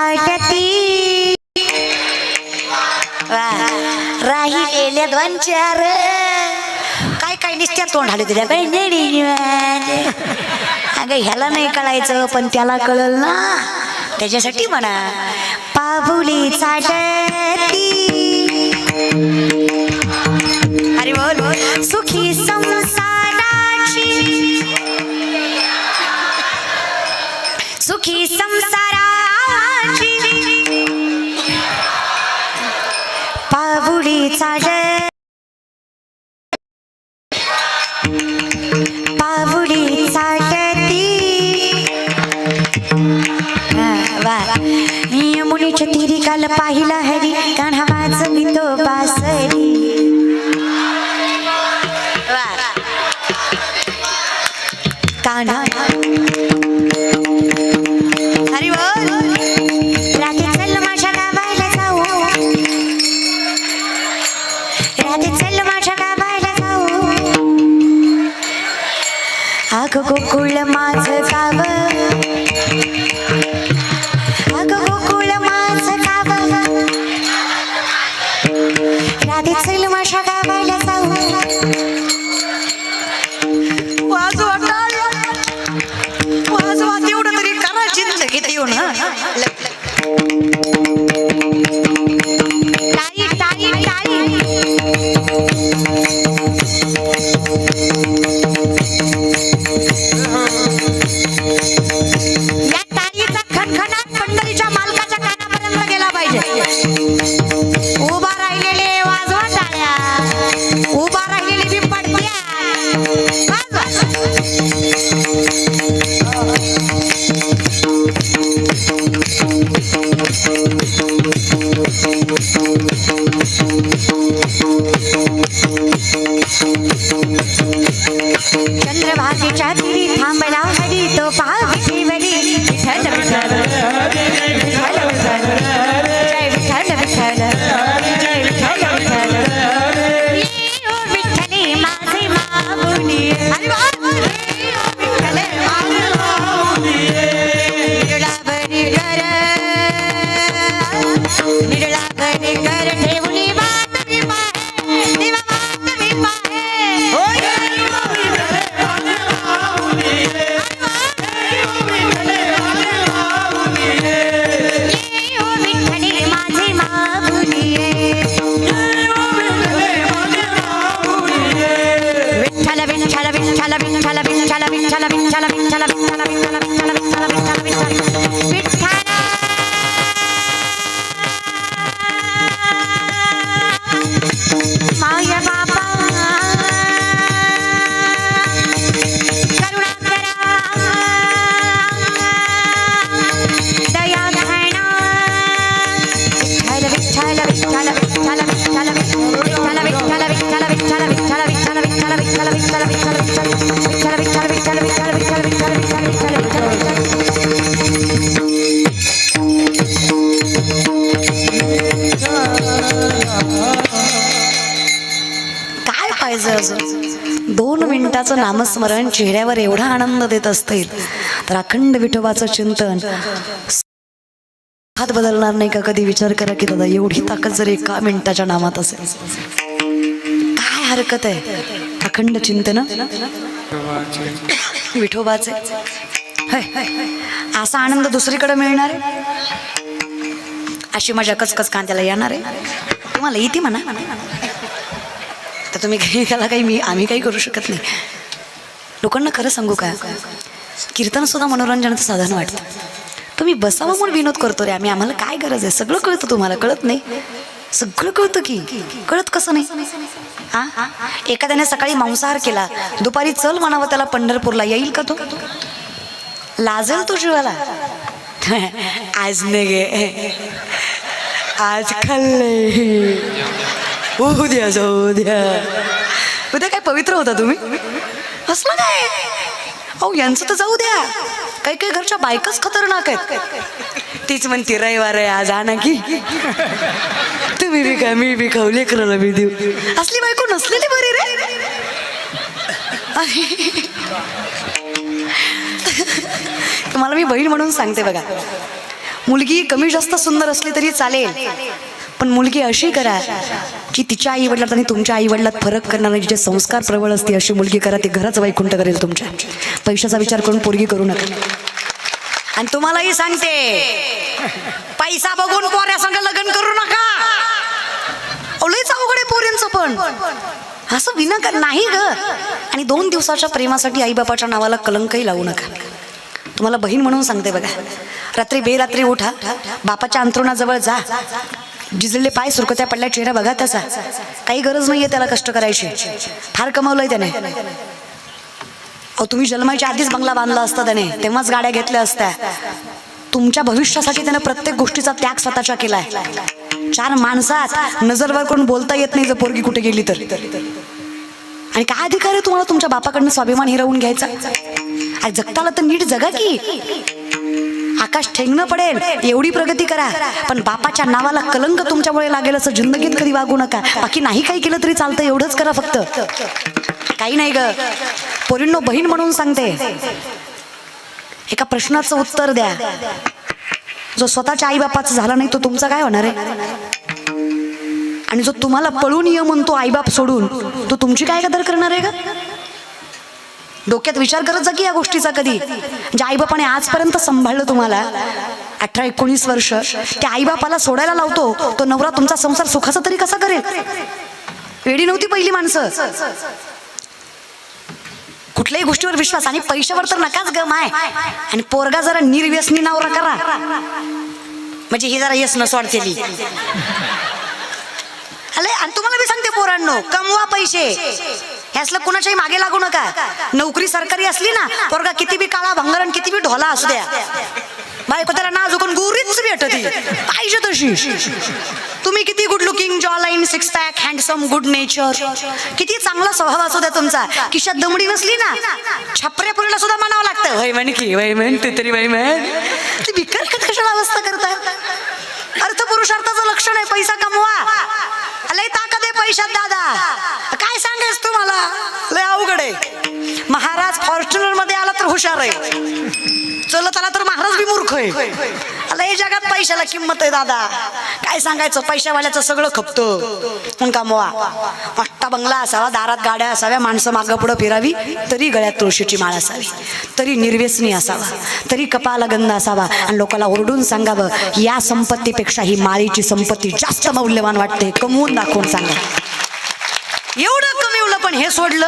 चाटती वा, राही दोन चार. काय काय निस्त्या तोंड आले तुझ्या? काय नेडी अगं ह्याला नाही कळायचं पण त्याला कळल ना. त्याच्यासाठी म्हणा. पाबुली चाटती. अरे बोल सुखी सम काल पाहिला हरी काढावाच मी तो बासरी. कान्हा हरी बोल. राधी चल माझ्या गावायला जाऊ. राधी चल माझ्या जाऊ. अग गोकुळ मा नामस्मरण चेहऱ्यावर एवढा आनंद देत असते तर अखंड विठोबाचं चिंतन. हात बदलणार नाही का? कधी विचार करा की दादा एवढी ताकद जर एका मिनिटाच्या नामात असेल. काय हरकत आहे? अखंड चिंतन? विठोबाचे? असा आनंद दुसरीकडे मिळणार आहे? अशी मजा कचकच कांद्याला येणार आहे? तुम्हाला येते म्हणा. तर तुम्ही काही त्याला काही मी आम्ही काही करू शकत नाही. लोकांना खरं सांगू का? कीर्तन सुद्धा मनोरंजनाचं साधन वाटतं. तुम्ही बसावं म्हणून विनोद करतो रे आम्ही. आम्हाला काय गरज आहे? सगळं कळतं तुम्हाला कळत नाही? सगळं कळतं की. कळत कसं नाही? हा एखाद्याने सकाळी मांसाहार केला. दुपारी चल म्हणावं त्याला पंढरपूरला. येईल का तो? लाजेल तो जीवाला. आज नाही गे. आज खाल्ले उद्या जाऊ उद्या. उद्या काय पवित्र होता तुम्ही? कसलं काय? अहो यांचं तर जाऊ द्या. काही काही घरच्या बायकाच खतरनाक आहेत. तीच म्हणते रविवार आहे आज आणा की. तुम्ही बी का मी बी खाऊ लेकराला मी देऊ. असली बायको नसलेली बरी रे. तुम्हाला मी बहीण म्हणून सांगते बघा. मुलगी कमी जास्त सुंदर असली तरी चालेल. पण मुलगी अशी करा की तिच्या आई वडिलात आणि तुमच्या आई वडिलात फरक नाही जे संस्कार प्रबळ असते अशी मुलगी करा. ती घरच वैकुंठ करेल तुमच्या. पैशाचा विचार करून पोरगी करू नका. आणि तुम्हालाही सांगते पैसा बघून पोऱ्या संग लग्न करू नका. लयच अवघड आहे पोरींचं पण. असं विनाकार नाही ग. आणि दोन दिवसाच्या प्रेमासाठी आईबापाच्या नावाला कलंकही लावू नका. तुम्हाला बहीण म्हणून सांगते बघा. रात्री बेरात्री उठा. बापाच्या अंतरुणाजवळ जा. जिजलेले पाय सुरकत्या पडल्या चेहरा बघा त्याचा काही गरज नाहीये त्याला कष्ट करायची. फार कमावलंय त्याने. अहो तुम्ही जन्माच्या आधीच बंगला बांधला असता त्याने. तेव्हाच गाड्या घेतल्या असत्या. तुमच्या भविष्यासाठी त्याने प्रत्येक गोष्टीचा त्याग स्वतःच्या केलाय. चार माणसात नजरवर करून बोलता येत नाही जर पोरगी कुठे गेली तर. आणि काय अधिकार आहे तुम्हाला तुमच्या बापाकडनं स्वाभिमान हिरवून घ्यायचा? आणि जगताला तर नीट जगा की. आकाश ठेंगणं पडेल एवढी प्रगती करा. पण बापाच्या नावाला कलंक तुमच्यामुळे लागेल असं जिंदगीत कधी वागू नका. बाकी नाही काही केलं तरी चालतं एवढंच करा फक्त. काही नाही ग. पोरींनो बहीण म्हणून सांगते. एका प्रश्नाचं उत्तर द्या. जो स्वतःच्या आई बापाचं झाला नाही तो तुमचा काय होणार आहे? आणि जो तुम्हाला पळून ये म्हणतो आईबाप सोडून तो तुमची काय कदर करणार आहे का डोक्यात विचार करत जा की या गोष्टीचा कधी. ज्या आईबापाने आजपर्यंत सांभाळलं तुम्हाला अठरा एकोणीस वर्ष त्या आईबापाला सोडायला लावतो तो नवरा तुमचा संसार सुखाचा तरी कसा करेल? वेडी नव्हती पहिली माणसं. कुठल्याही गोष्टीवर विश्वास आणि पैशावर तर नकाच गम आहे आणि पोरगा जरा निर्व्यसनी नवरा करा. म्हणजे ही जरा यस न सोडतेली अरे आणि तुम्हाला मी सांगते पोरांनो कमवा पैसे. हे असलं कुणाच्याही मागे लागू नका. नोकरी सरकारी असली ना पोरगा किती बी काळा भंगरण किती बी ढोला असू द्या. बायको त्याला नाजुकून गुरीच भेटती. पाहिजे तशी. तुम्ही किती good looking jawline six pack handsome good nature किती चांगला स्वभाव असू द्या तुमचा. किशात दमडी नसली ना छपऱ्या पुरीला सुद्धा म्हणावं लागतं. वय म्हण की वय म्हण ते तरी वय म्हण. ती बिकर कशाला अवस्था करताय अर्थ पुरुषार्थाचं लक्षण आहे पैसा कमवा. लय पैशात दादा. काय सांगायच तुम्हाला? लय अवघड आहे. महाराज फॉर्च्युनरमध्ये आला तर हुशार आहे. चलत आला तर महाराज बी मूर्ख आहे. लय जगात पैशाला किंमत आहे दादा. काय सांगायचं? पैशावाल्याचं सगळं खपतं. हो पण मोवा मोठा बंगला असावा दारात गाड्या असाव्या माणसं मागं पुढं फिरावी तरी गळ्यात तुळशीची माळ असावी. तरी निर्व्यसनी असावा तरी कपाला गंध असावा. आणि लोकांना ओरडून सांगावं या संपत्तीपेक्षा ही माळीची संपत्ती जास्त मौल्यवान वाटते. कमवून दाखवून सांगा. एवढं कमिवलं पण हे सोडलं.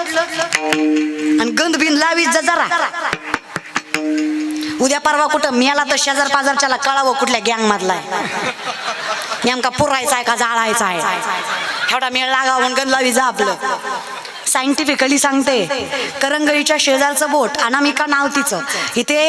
आणि गंध बिन लावी जा जरा. उद्या परवा कुठं मेला तर शेजार पाजारच्याला कळावं कुठल्या गँग मधला नेमका पुरायचा आहे का जाळायचा आहे? एवढा मेळ लागावा म्हणून गंध लावी जा आपलं. सायंटिफिकली सांगते. करंगळीच्या शेजारचं बोट अनामिका नाव तिचं. इथे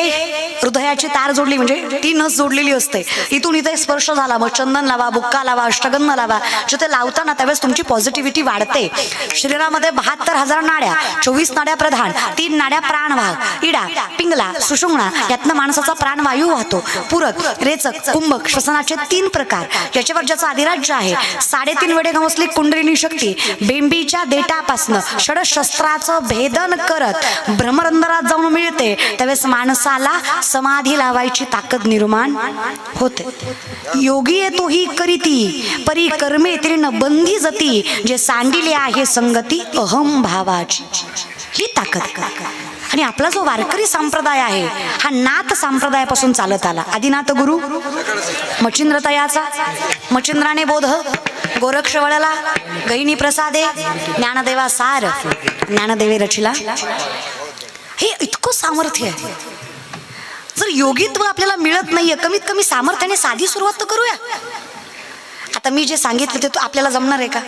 हृदयाची तार जोडली म्हणजे ती नस जोडलेली असते. इथून इथे स्पर्श झाला मग चंदन लावा बुक्का लावा अष्टगंध लावा. जिथे लावताना त्यावेळेस तुमची पॉझिटिव्हिटी वाढते. शरीरामध्ये बहात्तर हजार नाड्या चोवीस नाड्या प्रधान तीन नाड्या प्राणवाह इडा पिंगला सुषुंगणा यातनं माणसाचा प्राणवायू वाहतो. पूरक रेचक कुंभक श्वसनाचे तीन प्रकार. याच्यावर ज्याचं अधिराज्य आहे साडेतीन वेळे गवसली कुंडलिनी शक्ती बेंबीच्या देटापासनं षडशस्त्राचं भेदन करत भ्रमरंधरात जाऊन मिळते त्यावेळेस माणसाला समाधी लावायची ताकद निर्माण होते. योगी येतो ही करीती परी कर्मे तिने बंदी जती जे सांडिले आहे संगती अहम भावाची. ही ताकद. आणि आपला जो वारकरी संप्रदाय आहे हा नाथ संप्रदायापासून चालत आला. आदिनाथ गुरु मच्छिंद्र तयाचा मचिंद्राने बोध गोरक्षवळाला गैनी प्रसादे ज्ञानदेवा सार ज्ञानदेवे रचिला. हे इतकं सामर्थ्य आहे. जर योगित्व आपल्याला मिळत नाहीये कमीत कमी सामर्थ्याने साधी सुरुवात तर करूया. आता मी जे सांगितलं ते तो आपल्याला जमणार आहे का?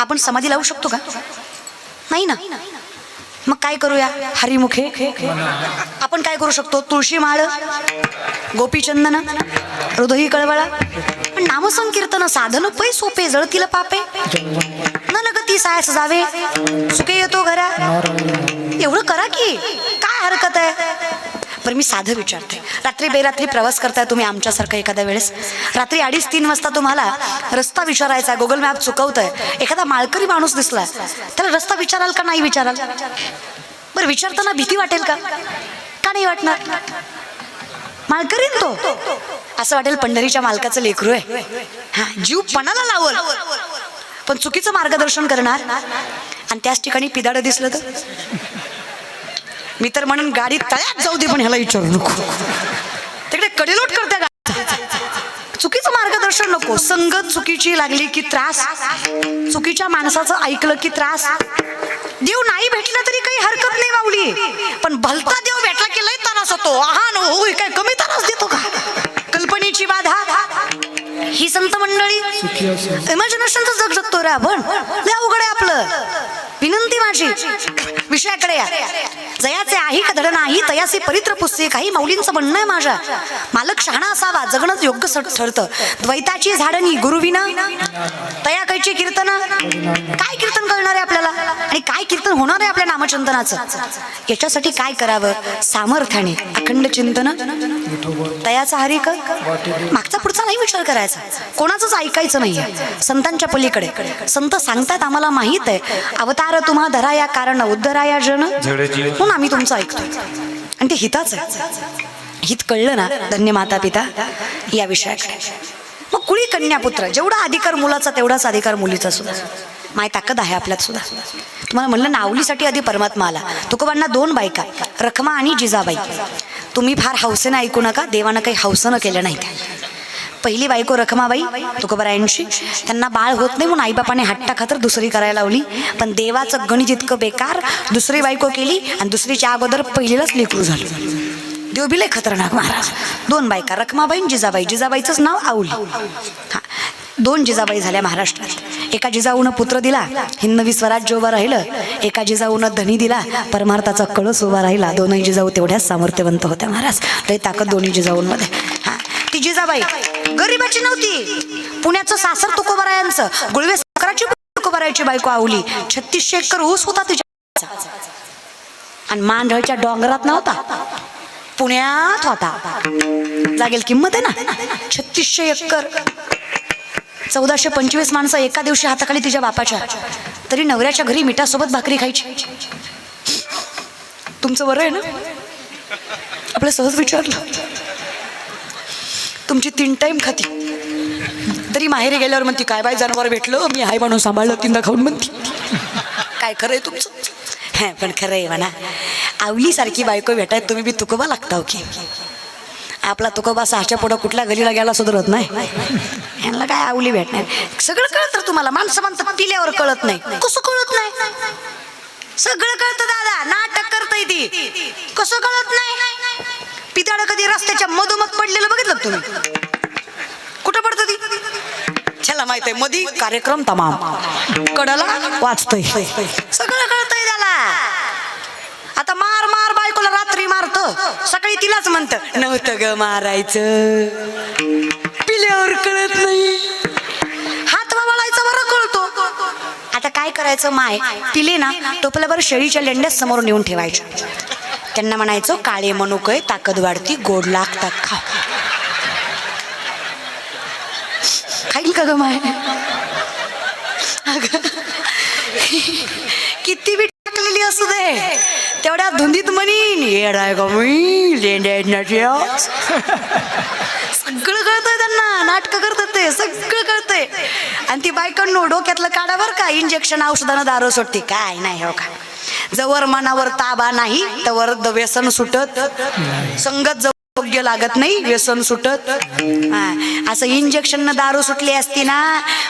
आपण समाधी लावू शकतो का? नाही ना? मग काय करूया? हरिमुखे आपण काय करू शकतो? तुळशी माळ गोपीचंदन हृदयी कळवळा पण नामसंकीर्तन साधन पै सोपे जळतील पापे. न लगती सायस जावे सुके येतो घरा. एवढं करा की काय हरकत आहे? बरं मी साधं विचारते. रात्री बेरात्री प्रवास करताय तुम्ही आमच्यासारखं एखाद्या वेळेस? रात्री अडीच तीन वाजता तुम्हाला रस्ता विचारायचा आहे. गुगल मॅप चुकवतोय. एखादा माळकरी माणूस दिसला त्याला रस्ता विचाराल का नाही विचाराल? बरं विचारताना भीती वाटेल का? का नाही वाटणार? मालकरीन तो. असं वाटेल पंढरीच्या मालकाचं लेकरू आहे. हा जीव पणाला लावल. पण चुकीचं मार्गदर्शन करणार. आणि त्याच ठिकाणी पिदाडं दिसलं तर? मी तर म्हणून गाडी तळ्यात जाऊ दे पण ह्याला विचारू नको. तिकडे कडेलोट करते गाडी. चुकीचं मार्गदर्शन नको. संगत चुकीची लागली की त्रास. चुकीच्या माणसाचं ऐकलं की त्रास. देव नाही भेटला तरी काही हरकत नाही माऊली. पण भलता देव भेटला की लय त्रास होतो. आहा नो हो काय कमी त्रास देतो का? कल्पनेची बाधा. ही संत मंडळी इमॅजिनेशनचं जग जगतो रे आपण. लय अवघड आहे आपलं. विनंती माझी विषयाकडे या. जयाचे आहे का धड नाही तयाचे परित्र पुस्तक काही मौलींचं म्हणणं आहे माझ्या. मालक शहाणा असावा जगणंच योग्य स- ठरतं. द्वैताची झाडणी गुरुविना तया कैची कीर्तन. काय कीर्तन करणार आहे आपल्याला? आणि काय कीर्तन होणार आहे आपल्या नामचिंतनाचं याच्यासाठी काय करावं? सामर्थ्याने अखंड चिंतन. तयाचा हरिक? मागचा पुढचा नाही विचार करायचा. कोणाचंच ऐकायचं नाहीये. संतांच्या पलीकडे. संत सांगतात आम्हाला माहीत आहे. अवतार तुम्हा धरा या कारण उद्धरा या जन म्हणून आम्ही तुमचं ऐकतो आणि ते हिताच आहे. हित कळलं ना धन्य माता पिता या विषयाकडे. मग कुळी कन्यापुत्र जेवढा अधिकार मुलाचा तेवढाच अधिकार मुलीचा सुद्धा. माय ताकद आहे आपल्यात सुद्धा. तुम्हाला म्हणलं नावलीसाठी आधी परमात्मा आला. तुकोबांना दोन बायका रखमा आणि जिजाबाई. तुम्ही फार हौसेनं ऐकू नका देवानं काही हौसनं केलं नाही. पहिली बायको रखमाबाई तुकोबरायांची. त्यांना बाळ होत नाही म्हणून आईबापाने हट्टा खातर दुसरी करायला लावली. पण देवाचं गणित इतकं बेकार दुसरी बायको केली आणि दुसरीच्या अगोदर पहिलीलाच लेकरू झालं. देव बिले खतरनाक महाराज. दोन बायका रखमाबाई आणि जिजाबाई. जिजाबाईचंच नाव आवली. हा. दोन जिजाबाई झाल्या महाराष्ट्रात. एका जिजाऊनं पुत्र दिला हिंदवी स्वराज्य उभं राहिलं. एका जिजाऊनं धनी दिला परमार्थाचा कळस उभा राहिला. दोनही जिजाऊ तेवढ्याच सामर्थ्यवंत होत्या महाराज. लय ताकद दोन्ही जिजाऊंमध्ये. हा. ती जिजाबाई गरीबाची नव्हती. पुण्याचं सासर तुकोबरायांचं गुळवे साखराची तुकोबरायाची बायको आवली. छत्तीसशे एकर ऊस होता तिच्या आणि मांढळच्या डोंगरात नव्हता. पुण्यात होता. लागेल किंमत आहे ना? छत्तीसशे एकर. चौदाशे पंचवीस माणसं एका दिवशी हाताखाली तिच्या बापाच्या. तरी नवऱ्याच्या घरी मिठासोबत भाकरी खायची. तुमचं बरं आहे ना? आपलं सहज विचारलं. तुमची तीन टाईम खाती. तरी माहेरी गेल्यावर म्हणती काय बाय जनावर भेटलं? मी हाय म्हणून सांभाळलं तीनदा खाऊन म्हणती. काय खरं आहे तुमचं? हा पण खरं आहे म्हणा आवलीसारखी बायको भेटाय तुम्ही बी तुकोबा लागता ओके की. आपला तुकोबा सहाच्या पुढं कुठल्या गलीला गेला सुधरत नाही. यांना काय आवली भेटणार? सगळं कळतं तुम्हाला. माणसं माणसं पिल्यावर कळत नाही. कसं कळत नाही? सगळं कळतं दादा. नाटक करतय ती. कसं कळत नाही? पिताड कधी रस्त्याच्या मधोमध पडलेलं बघितलं तुम्ही? कुठं पडतं ती? त्याला माहीत आहे मधी कार्यक्रम तमाम. कडला वाचतय. सगळं कळतंय त्याला. आता मार मार बायकोला रात्री मारत. सकाळी तिलाच म्हणत नव्हतं ग मारायचं. पिल्यावर कळत नाही. हात वावळायचा बरं कळतो. आता काय करायचं माय? पिले ना टोपल्यावर शेळीच्या लेंड्यात समोर नेऊन ठेवायच्या. त्यांना म्हणायचं काळे मनुकय ताकद वाढती गोड लागतात खा खाईल का ग माय? किती बी टाकलेली असू दे. तेवढ्या धुंदीत म्हणीन येडाय ग मी लेंड्या सगळं कळतंय त्यांना नाटकं करतात ते सगळं कळतंय. आणि ती बायकांनो डोक्यातलं काढा बरं का. इंजेक्शन औषधानं दारू सुटते काय नाही हो का. जवळ मनावर ताबा नाही तवर द व्यसन सुटत. संगत जवळ योग्य लागत नाही व्यसन सुटत. असं इंजेक्शन दारू सुटली असती ना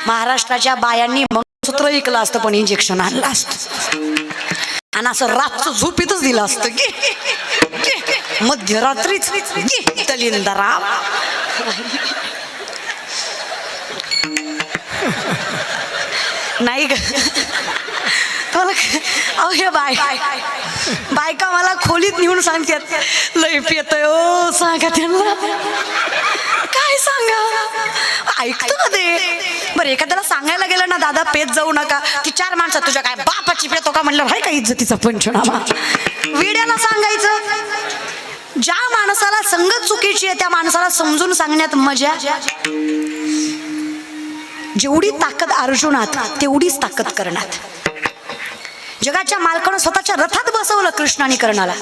महाराष्ट्राच्या बायांनी मंगळसूत्र ऐकलं असतं पण इंजेक्शन आणलं असतं. आणि असं रातचं झोपीतच दिलं असतं. की मध्यरात्रीच नाही का अहो हे बाय. बायका मला खोलीत नेऊन सांगतात लय येतोय ओ सांगा त्यांना काय सांगा? ऐकतो का ते? बरं एखाद्याला सांगायला गेलं ना दादा पेत जाऊ नका. ती चार माणसं तुझ्या काय बापाची पेतो हो का? म्हणलं हाय का इज्जतीचा पंचनामा? विड्याला सांगायचं ज्या माणसाला संगत चुकीची आहे त्या माणसाला समजून सांगण्यात मजा जेवढी ताकद अर्जुनात तेवढीच ताकद करणार जगाच्या मालकानं स्वतःच्या रथात बसवलं कृष्णाने कर्णाला.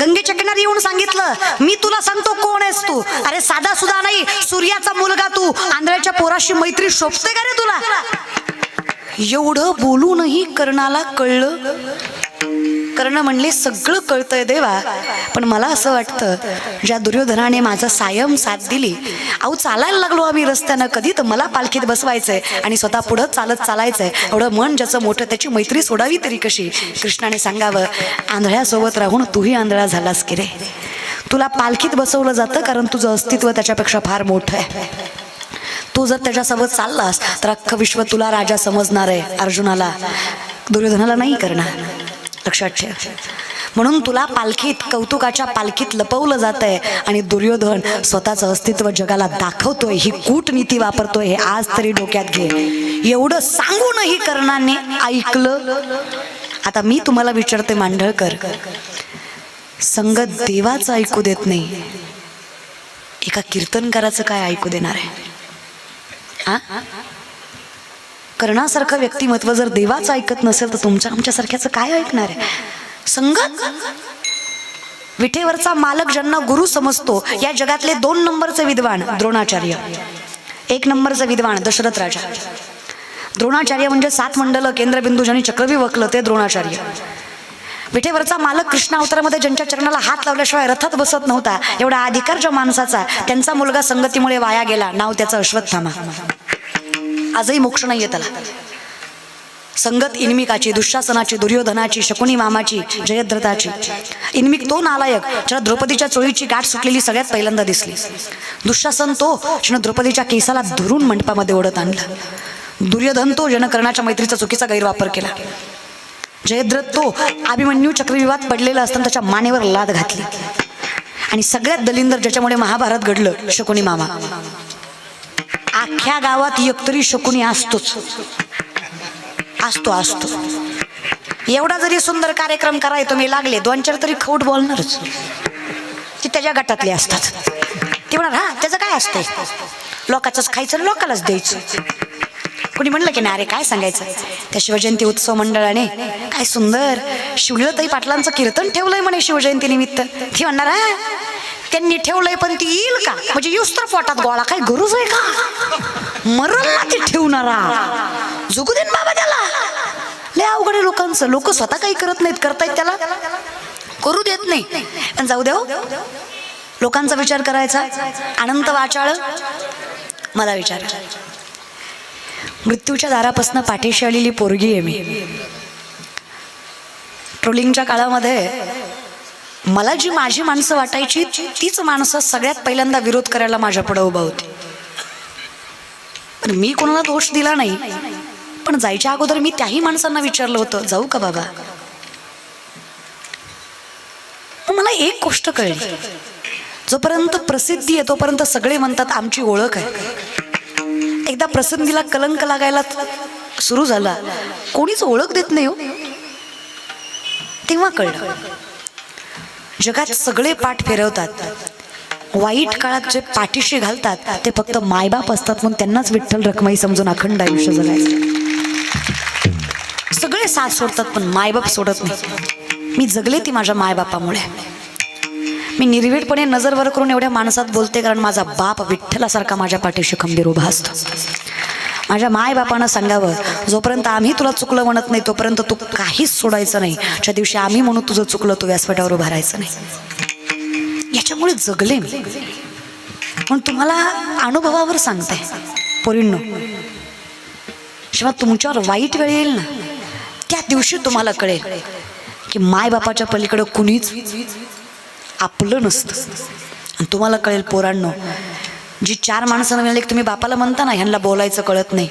गंगेच्या किनारी येऊन सांगितलं मी तुला सांगतो कोण आहेस तू? अरे साधा सुद्धा नाही सूर्याचा मुलगा तू. आंधळ्याच्या पोराशी मैत्री शोभते का रे तुला? एवढं बोलूनही कर्णाला कळलं कर्ण म्हणले सगळं कळतंय देवा. पण मला असं वाटतं ज्या दुर्योधनाने माझं सायम साथ दिली अहो चालायला लागलो आम्ही रस्त्यानं. कधी तर मला पालखीत बसवायचंय आणि स्वतः पुढं चालत चालायचंय. एवढं मन ज्याचं मोठं त्याची मैत्री सोडावी तरी कशी? कृष्णाने सांगावं आंधळ्यासोबत राहून तूही आंधळा झालास की रे? तुला पालखीत बसवलं जातं कारण तुझं अस्तित्व त्याच्यापेक्षा फार मोठं आहे. तू जर त्याच्यासोबत चाललास तर अख्खं विश्व तुला राजा समजणार आहे अर्जुनाला. दुर्योधनाला नाही करणार. लक्षात ठेव. म्हणून तुला पालखीत कौतुकाच्या पालखीत लपवलं जात आहे आणि दुर्योधन स्वतःचं अस्तित्व जगाला दाखवतोय ही कूटनीती वापरतोय हे आज तरी डोक्यात घे. एवढं सांगूनही कर्णाने ऐकलं. आता मी तुम्हाला विचारते मांढळकर संगत देवाचं ऐकू देत नाही. एका कीर्तनकाराचं काय ऐकू देणार आहे? हा कर्णासारखं व्यक्तिमत्व जर देवाचं ऐकत नसेल तर तुमच्या आमच्यासारख्याचं काय ऐकणार आहे? संगत विठेवरचा मालक ज्यांना गुरु समजतो या जगातले दोन नंबरचे विद्वान द्रोणाचार्य. एक नंबरचे विद्वान दशरथ राजा. द्रोणाचार्य म्हणजे सात मंडल केंद्रबिंदू ज्यांनी चक्रवी वकलं ते द्रोणाचार्य. विठेवरचा मालक कृष्ण अवतारामध्ये ज्यांच्या चरणाला हात लावल्याशिवाय रथात बसत नव्हता एवढा अधिकार ज्या माणसाचा त्यांचा मुलगा संगतीमुळे वाया गेला नाव त्याचं अश्वत्थामा. आजही मोक्ष नाहीये त्याला. संगत इन्मिकाची दुःशासनाची दुर्योधनाची शकुनी मामाची जयद्रथाची. इन्मिक तो नालायक ज्याला द्रौपदीच्या चोळीची गाठ सुटलेली सगळ्यात पहिल्यांदा दिसली. दुःशासन तो ज्यानं द्रौपदीच्या केसाला धरून मंडपामध्ये ओढत आणलं. दुर्योधन तो ज्यानं कर्णाच्या मैत्रीचा चुकीचा गैरवापर केला. जयद्रथ तो अभिमन्यू चक्रविवाद पडलेला असताना त्याच्या मानेवर लाद घातली. आणि सगळ्यात दलिंदर ज्याच्यामुळे महाभारत घडलं शकुनी मामा. अख्ख्या गावात एकतरी शकुनी असतोच. असतो असतो. एवढा जरी सुंदर कार्यक्रम कराय तुम्ही लागले दोन चार तरी खोट बोलणारच. ती त्याच्या गटातले असतात. ते म्हणणार हा त्याचं काय असतंय? लोकांचंच खायचं लोकालाच द्यायचं. कोणी म्हणलं की नाही अरे काय सांगायचं? त्या शिवजयंती उत्सव मंडळाने काय सुंदर शिवलं तरी पाटलांचं कीर्तन ठेवलंय म्हणे शिवजयंती निमित्त. ती म्हणणार हा त्यांनी ठेवलंय पण ती येईल का? म्हणजे युस्तर पोटात गोळा काय गरज आहे का? मरल ना ती ठेवणारा. जगू देन बाबा त्याला. लय अवघड आहे लोकांचं. लोक स्वतः काही करत नाहीत करतायत त्याला. करू देत नाही. पण जाऊ देऊ लोकांचा विचार करायचा. अनंत वाचाळ मला विचार. मृत्यूच्या दारापासून पाठीशी आलेली पोरगी आहे मी. ट्रोलिंगच्या काळामध्ये मला जी माझी माणसं वाटायची तीच माणसं सगळ्यात पहिल्यांदा विरोध करायला माझ्या पुढे उभा होती. पण मी कोणाला दोष दिला नाही. पण जायच्या अगोदर मी त्याही माणसांना विचारलं होतं जाऊ का बाबा? मला एक गोष्ट कळली. जोपर्यंत प्रसिद्धी आहे तोपर्यंत सगळे म्हणतात आमची ओळख आहे. एकदा प्रसिद्धीला कलंक लागायला सुरू झाला. कोणीच ओळख देत नाही हो. तेव्हा कळलं. जगात सगळे पाठ फिरवतात. वाईट काळात जे पाठीशी घालतात ते फक्त मायबाप असतात म्हणून त्यांनाच विठ्ठल रखमाई समजून अखंड आयुष्य जगायचं. सगळे साथ सोडतात पण मायबाप सोडत नाही. मी जगले ती माझ्या मायबापामुळे. मी निर्भीडपणे नजरवर करून एवढ्या माणसात बोलते कारण माझा बाप विठ्ठलासारखा माझ्या पाठीशी खंबीर उभा असतो. माझ्या मायबापानं सांगावं जोपर्यंत आम्ही तुला चुकलं म्हणत नाही तोपर्यंत तू काहीच सोडायचं नाही. ज्या दिवशी आम्ही म्हणून तुझं चुकलं तू व्यासपीठावर उभा राहायचं नाही. याच्यामुळे जगले मी. पण तुम्हाला अनुभवावर सांगते पोरींनो. जेव्हा तुमच्यावर वाईट वेळ येईल ना त्या दिवशी तुम्हाला कळेल की मायबापाच्या पलीकडं कुणीच आपलं नसतं. आणि तुम्हाला कळेल पोरांनो जी चार माणसानं मिळाली की तुम्ही बापाला म्हणता ना ह्यांना बोलायचं कळत नाही.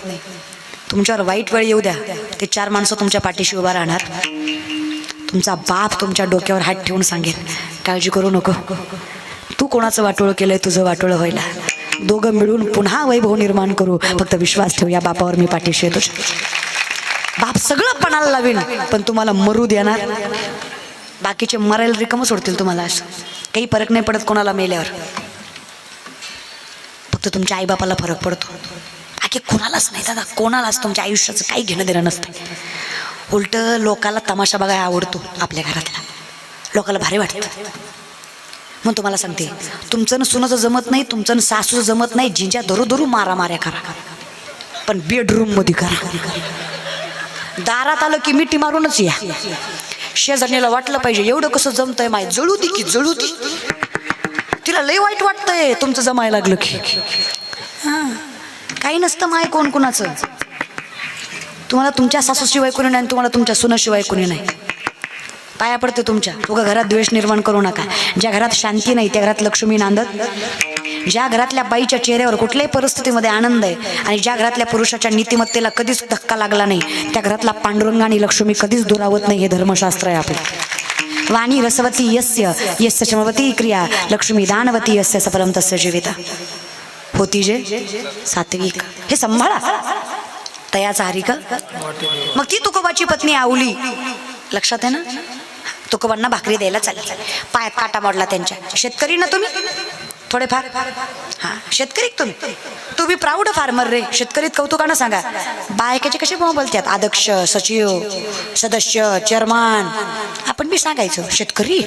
तुमच्यावर वाईट वेळ येऊ द्या. ते चार माणसं तुमच्या पाठीशी उभा राहणार. तुमचा बाप तुमच्या डोक्यावर हात ठेवून सांगेल काळजी करू नको. तू कोणाचं वाटोळं केलंय तुझं वाटोळं व्हायला. दोघं मिळून पुन्हा वैभव निर्माण करू. फक्त विश्वास ठेव या बापावर मी पाठीशी येतो बाप सगळं पणाला लावीन पण तुम्हाला मरू देणार. बाकीचे मरायला रिकम सोडतील तुम्हाला असं. काही फरक नाही पडत कोणाला मेल्यावर. तर तुमच्या आईबापाला फरक पडतो. आखे कोणालाच नाही दादा कोणालाच तुमच्या आयुष्याचं काही घेणं देणं नसतं. उलट लोकाला तमाशा बघायला आवडतो आपल्या घरातला. लोकाला भारी वाटतं. मग तुम्हाला सांगते तुमचं सुनाचं जमत नाही तुमचं सासूचं जमत नाही जिंच्या धरू धरू मारा माऱ्या करा. पण बेडरूममध्ये करा. दारात आलं की मिठी मारूनच या. शेजारणीला वाटलं पाहिजे एवढं कसं जमतंय माय जळू दे की जळू दे. तिला लय वाईट वाटतंय. तुमचं जमायला लागलं की. हां. काही नसतं माय कोण कोणाचं. तुम्हाला तुमच्या सासूशिवाय कोणी नाही आणि तुम्हाला तुमच्या सुनाशिवाय कोणी नाही. पाया पडते तुमच्या. तुका घरात द्वेष निर्माण करू नका. ज्या घरात शांती नाही त्या घरात लक्ष्मी नांदत. ज्या घरातल्या बाईच्या चेहऱ्यावर कुठल्याही परिस्थितीमध्ये आनंद आहे आणि ज्या घरातल्या पुरुषाच्या नीतिमत्तेला कधीच धक्का लागला नाही त्या घरातला पांडुरंग आणि लक्ष्मी कधीच दुरावत नाही हे धर्मशास्त्र आहे आपलं. वाणी रसवती यस्य यस्य चमवती क्रिया लक्ष्मी दानवती यस्य सफलम तस्य जीविता। होती जे? सात्विक। हे सांभाळा। तयाचा हरी मग ती तुकोबाची पत्नी आवली। लक्षात आहे ना? तुकोबांना भाकरी द्यायला चालली. पायात काटा मोडला त्यांच्या. शेतकरी ना तुम्ही? थोडेफार? हा शेतकरी तुम्ही तुम्ही. तुम्ही प्राऊड फार्मर रे. शेतकरीत कौतुकानं सांगा. बायकाचे कसे भाव बोलतात? अध्यक्ष सचिव सदस्य चेअरमन आपण बी सांगायचं शेतकरी.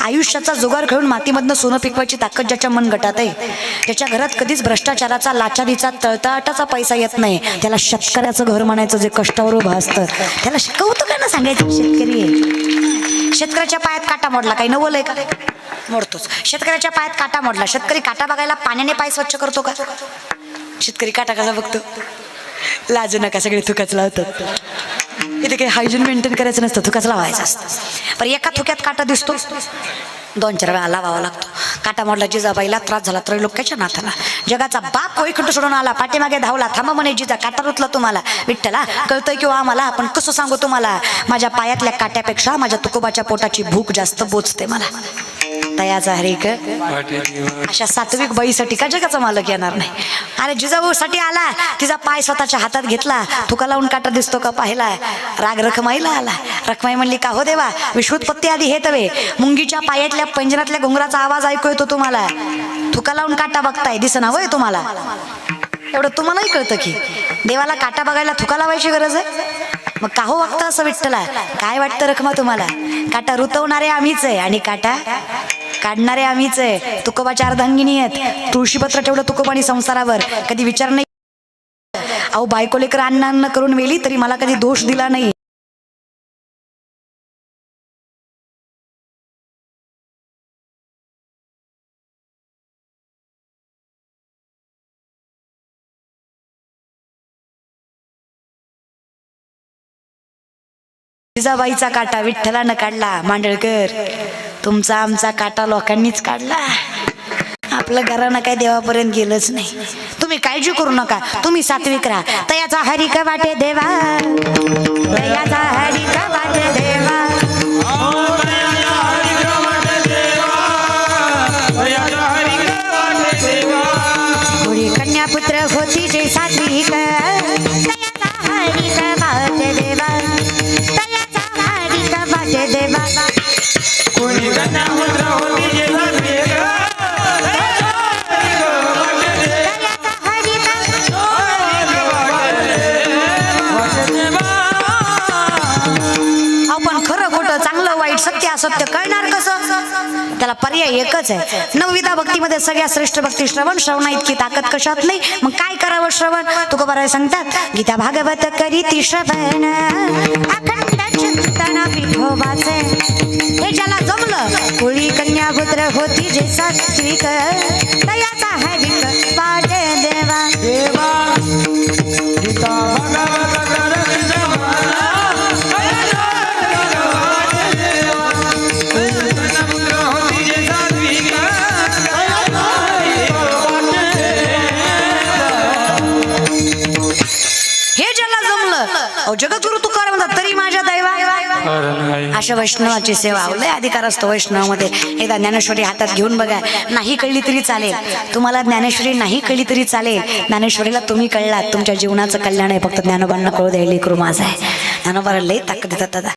आयुष्याचा जुगार खेळून मातीमधनं सोनं पिकवायची ताकद ज्याच्या मन गटात आहे त्याच्या घरात कधीच भ्रष्टाचाराचा लाचारीचा तळतळाटाचा पैसा येत नाही. त्याला शेतकऱ्याचं घर म्हणायचं जे कष्टावर उभं असतं. त्याला कौतुकानं सांगायचं शेतकरी शेतकऱ्याच्या पायात काटा मोडला काही नवल आहे का? मोडतोच. शेतकऱ्याच्या पायात काटा मोडला. शेतकरी काटा बघायला पाण्याने पाय स्वच्छ करतो का? शेतकरी काटा कसा बघतो? लाजू नका सगळे थुकाच लावतात. इथे काही हायजीन मेंटेन करायचं नसतं थुकाच लावायचं असतं. पण एका थुक्यात काटा दिसतो. दोन चार वेळा लावावा लागतो. काटा मोडला जिजाबाईला त्रास झाला तर लोकांच्या नाथाला जगाचा बाप वैकुंठ सोडून आला पाठीमागे धावला थांबा म्हणे जिजा काटा रुतला तुम्हाला. विठ्ठला कळतंय किंवा आम्हाला आपण कसं सांगू तुम्हाला? माझ्या पायातल्या काट्यापेक्षा माझ्या तुकोबाच्या पोटाची भूक जास्त बोचते मला. तयाचा हरी ग. अशा सात्विक बाईसाठी का जगाचा मालक येणार नाही? अरे जिजाभाऊसाठी आला तिचा पाय स्वतःच्या हातात घेतला तुका लावून काटा दिसतो का पाहिला राग रखमाईला आला. रखमाई म्हणली का हो देवा विश्वोत्पत्ती आधी हे तवे. मुंगीच्या पायातल्या पंजरातल्या घुंगराचा आवाज ऐकू येतो तुम्हाला. तुका लावून काटा बघताय दिसना होय तुम्हाला. एवढं तुम्हालाही कळतं की देवाला काटा बघायला थुका लावायची गरज आहे? मग का हो वागतं असं विठ्ठला? काय वाटतं रखमा तुम्हाला? काटा रुतवणारे आम्हीच आहे आणि काटा काढणारे आम्हीच आहे. तुकोबाच्या अर्धांगिनी आहेत. तुळशीपत्र ठेवलं तुकोबानी संसारावर. कधी विचार नाही. अहो बायको लेकर अन्न अन्न करून वेली तरी मला कधी दोष दिला नाही. जिजाबाईचा काटा विठ्ठलानं काढला मांडळकर. तुमचा आमचा काटा लोकांनीच काढला. आपलं घरानं काय देवापर्यंत गेलंच नाही. तुम्ही काळजी करू नका. तुम्ही सात्विक राहा. तयाचा याचा का वाटे देवा. त्याला पर्याय एकच आहे. नवविधा भक्तीमध्ये सगळ्या श्रेष्ठ भक्ती श्रवण श्रवणा इतकी ताकद कशात नाही. मग काय करावं श्रवण? तुका बरं सांगतात गीता भागवत करीती श्रवण. अखंड चिंतन विठोबाचे. हे ज्याला जमलं कुळी कन्या पुत्र होती जे सात्विक तया जगद्गुरु तुकाराम म्हणतात तरी माझ्या दैवा अशा वैष्णवाची सेवा लय अधिकार असतो वैष्णवामध्ये. एकदा ज्ञानेश्वरी हातात घेऊन बघा नाही कळली तरी चालेल. तुम्हाला ज्ञानेश्वरी नाही कळली तरी चालेल. ज्ञानेश्वरीला तुम्ही कळलात तुमच्या जीवनाचं कल्याण आहे. फक्त ज्ञानोबांना कळू द्यायला कृमाज आहे. ज्ञानोबाला लय ताकद देतात दादा.